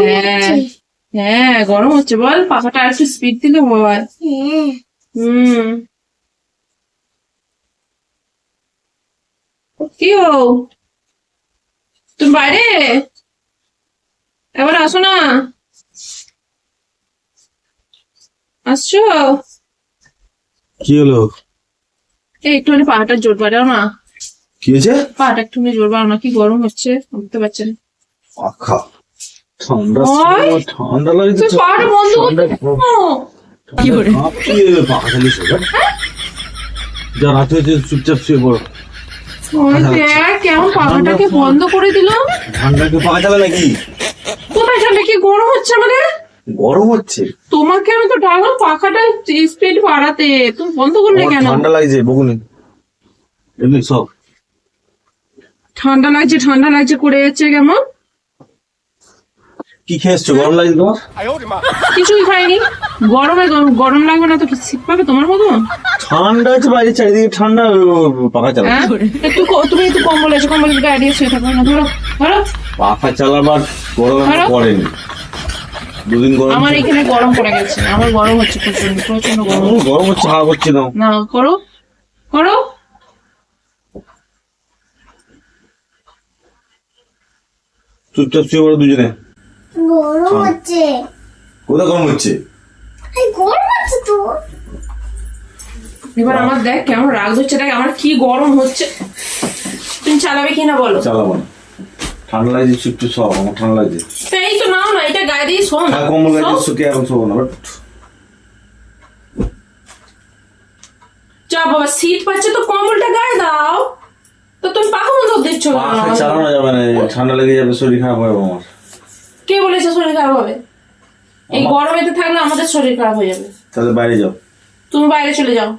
হ্যাঁ হ্যাঁ গরম হচ্ছে বল পাখাটা আর একটু স্পিড দিলে হয়। হুম। কি তুমি বাইরে? এবার আসো না। আসছো? কি হলো? এই একটুখানি পাহাটা জোর বাড়াও না। কি হয়েছে? পাহাটা একটুখানি জোর বাড়াও না কি গরম হচ্ছে বুঝতে পারছেন পাখা। ঠান্ডা ঠান্ডা লাগছে শোবে যা রাতে হয়েছে চুপচাপ শুয়ে পড়ো। কেমন পাখাটাকে বন্ধ করে দিল। ঠান্ডাকে পাখা চালা নাকি? কোথায় ঠান্ডা? কি গরম হচ্ছে আমাদের? গরম হচ্ছে? তোমাকে আমি তো ডাকলাম পাখাটা স্পিড বাড়াতে। তুমি বন্ধ করলে কেন? ঠান্ডা লাগছে বকুনি। এমনি সব। ঠান্ডা লাগছে ঠান্ডা লাগছে করে যাচ্ছে কেমন? কি খেয়েছো? গরম লাগছে তোমার? কিছুই খাইনি। গরমে গরম- লাগবে না তো শীত পাবে তোমার মতো? ঠান্ডা আছে বাইরে চারিদিকে ঠান্ডা পাখা চালা হ্যাঁ? একটু তুমি একটু কম্বল আছে কম্বল গায়ে দিয়ে শুয়ে থাকো না ধরো ধরো। পাখা চালাবার গরম পড়েনি। দুদিন গরম আমার এখানে গরম পড়ে গেছে আমার গরম হচ্ছে প্রচণ্ড প্রচণ্ড গরম। গরম হচ্ছে হাওয়া করছে না না করো করো। চুপচাপ শুয়ে পড়ো দুজনে। গরম হচ্ছে। কোথায় গরম হচ্ছে? এই গরম হচ্ছে তো। এবার আমার দেখ কেমন রাগ হচ্ছে দেখ আমার কি গরম হচ্ছে। তুমি চালাবে কিনা বলো? চালাবো না। ঠান্ডা লাগছে চুপচাপ সব আমার ঠান্ডা লাগছে। তো এই তো নাও না এটা গায়ে দিয়ে শোন। হ্যাঁ কম্বল গাছে শুকে এখন শোবো না বাট। যা বাবা শীত পাচ্ছে তো কম্বলটা গায়ে দাও। তো তুমি পাখা বন্ধ দিচ্ছ আমাকে? চালানো যাবে না ঠান্ডা লেগে যাবে শরীর খারাপ হবে আমার। কে বলেছে শরীর খারাপ হবে? এই গরমেতে থাকলে আমাদের শরীর খারাপ হয়ে যাবে। তাহলে বাইরে যাও। তুমি বাইরে চলে যাও।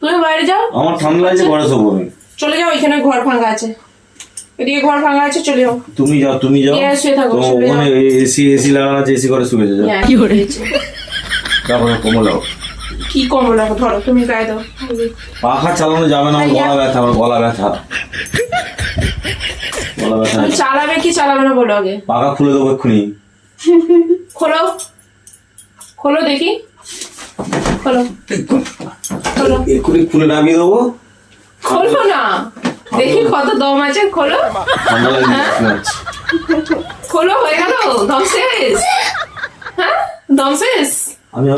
তুমি বাইরে যাও। আমার ঠান্ডা লাগছে ঘরে শোবো আমি। চলে যাও এখানে ঘর ভাঙা আছে। এদিকে ঘর ভাঙা আছে চলে যাও। তুমি যাও তুমি যাও। হ্যাঁ, শুয়ে থাকো, তো ওখানে এসি এসি লাগানো আছে এসি করে শুয়ে যাও। হ্যাঁ, কি করেছে তারপরে কমল লাও কি কম্বল রাখো ধরো তুমি গায়ে দাও। পাখা চালানো যাবে না আমার গলা ব্যথা আমার গলা ব্যথা। চালাবে কি চালাবে না বলো আগে। পাখা খুলে দেবো এক্ষুনি। খোলো। খোলো দেখি। খোলো। খোলো। এক্ষুনি খুলে নামিয়ে দেবো। খোলো না। দেখি কত দম আছে খোলো। হ্যাঁ? খোলো হয়ে গেল। দম শেষ। হ্যাঁ? দম শেষ?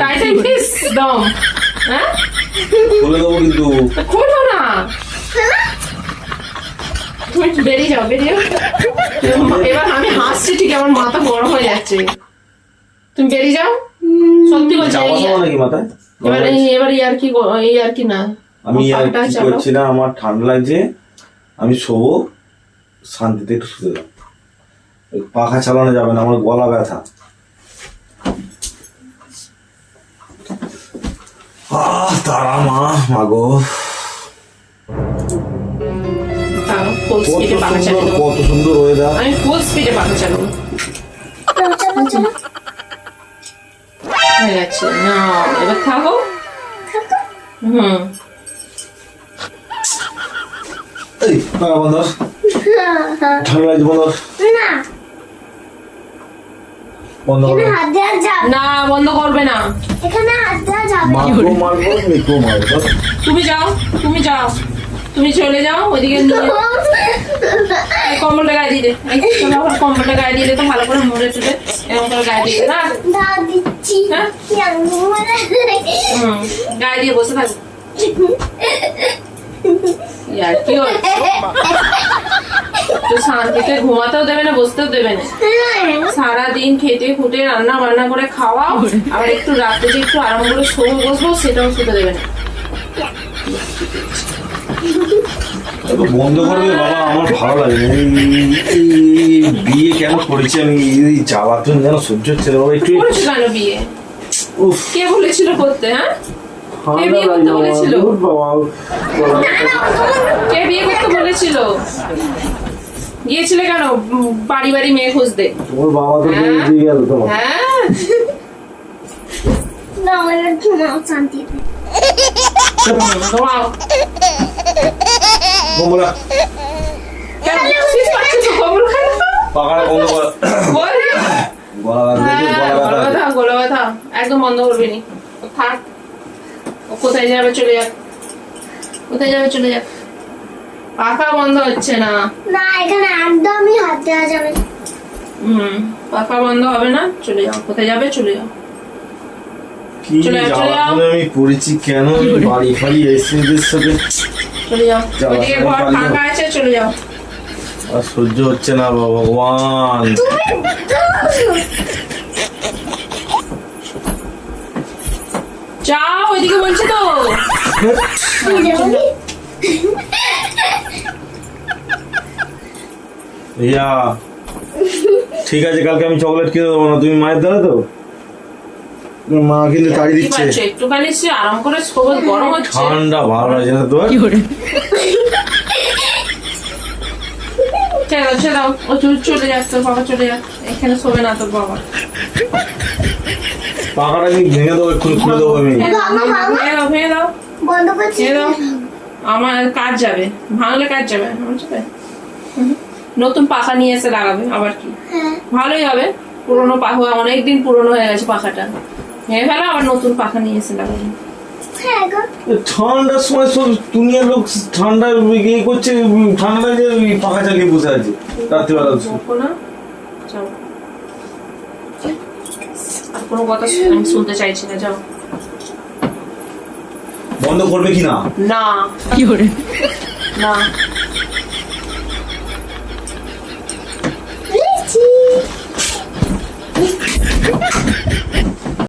টাইটাই ফিস দম। হ্যাঁ? খুলে দেবো কিন্তু। খোলো না। বেরিয়ে যাও বেরিয়ে এবার আমি হাসছি ঠিক আমার মাথা গরম হয়ে যাচ্ছে। তুমি বেরিয়ে যাও। সত্যি বলছি চাপা এই- দেবো নাকি মাথায়? এবার এবার ইয়ার কি না। আমি আর কি করছি না আমার ঠান্ডা লাগছে। আমি শোবো শান্তিতে একটু শুতে পাখা চালানো যাবে না আমার গলা ব্যথা। আহ তারা মা মাগো। ফুল স্পিডে পাখা চালিয়ে কত সুন্দর ওয়েদার আমি ফুল স্পিডে পাখা চালাবো চলো। চলো হয়ে গেছে না এবার থাকো। হুম। এই পাখা বন্ধ ঠান্ডা লাগছে বন্ধ না। বন্ধ না বন্ধ করবে না। এখানে হাত দেওয়া যাবে। মারবো মারবো মেকো মারবো তুমি যাও তুমি যাও। তুমি চলে যাও ওইদিকে কম্বলটা গায়ে দিয়ে দে। চলো কম্বলটা গায়ে দিয়ে দে তো ভালো করে এরকম করে গায়ে দিয়ে না? হ্যাঁ? গায়ে দিয়ে বসে থাকো। ইয়ার কি হচ্ছে তো শান্তিতে ঘুমাতেও দেবে না বসতেও দেবে না। সারাদিন খেতে খুঁটে রান্না বান্না করে খাওয়াও আবার একটু রাতে যে একটু আরাম করে শোবো বসবো সেটাও শুতে দেবে না। বন্ধ করবে বাবা আমার ভালো লাগে। এই- বিয়ে কেন করেছি আমি? এই জ্বালাতন যেন সহ্য হচ্ছে না। একটু কেন বিয়ে? উফ। কে বলেছিল করতে হ্যাঁ? ঠান্ডা বিয়ে করতে বলেছিল? আমার। উফ বাবা। কে বিয়ে করতে বলেছিল? গিয়েছিলে কেন? বাড়ি বাড়ি মেয়ে খুঁজতে? তোমার বাবা তো হ্যাঁ? দিয়ে গেল তোমার হ্যাঁ? না আমার গোমরা কেন? হ্যাঁ, কোথায় যাবে চলে যাক। কোথায় যাবে চলে যাক। পাখা বন্ধ হচ্ছে না। না এখানে একদমই হাত যাবে হুম পাখা বন্ধ হবে না। চলে যাও। কোথায় যাবে? চলে যাও। কি জ্বালাতনে আমি পড়েছি কেন? বাড়ি ফাড়ি এসে সাথে চলে যাও। যাও, ঘর ফাঁকা আছে চলে যাও। আর সহ্য হচ্ছে না ভগবান। যাও ওইদিকে বলছি তো। ইয়া ঠিক আছে কালকে আমি চকলেট কিনে দেবো না তুমি মায়ের দ্বারা তো? মা কিন্তু তাড়ি দিচ্ছে। একটুখানি সে আরাম করে সবুজ গরম হচ্ছে। ঠান্ডা ভালো লাগছে না তোর? চলো চলো ও চলে যাক বাবা চলে যাক এখানে শোবে না তোর বাবা। পাখাটা আমি ভেঙে দেবো এক্ষুনি খুলে দেবো আমি? ভেঙে দাও ভেঙে দাও। বন্ধ করছি। দাও। আমার কাজ যাবে। ভাঙলে কাজ যাবে হুম। নতুন পাখা নিয়ে এসে লাগাবে আবার কি? হ্যাঁ। ভালোই হবে। পুরোনো পাখা অনেকদিন পুরোনো হয়ে গেছে পাখাটা। ভেঙে ফেলো আবার নতুন পাখা নিয়ে এসে লাগাবে হ্যাঁ ঠান্ডার সময় সব দুনিয়ার লোক ঠান্ডা ইয়ে করছে ঠান্ডা লাগে ওই পাখা চালিয়ে বসে আছে রাত্রিবেলা না আর কোনো কথা আমি শুনতে চাইছি না যাও। বন্ধ করবে কি না? না। কি না। লিচি।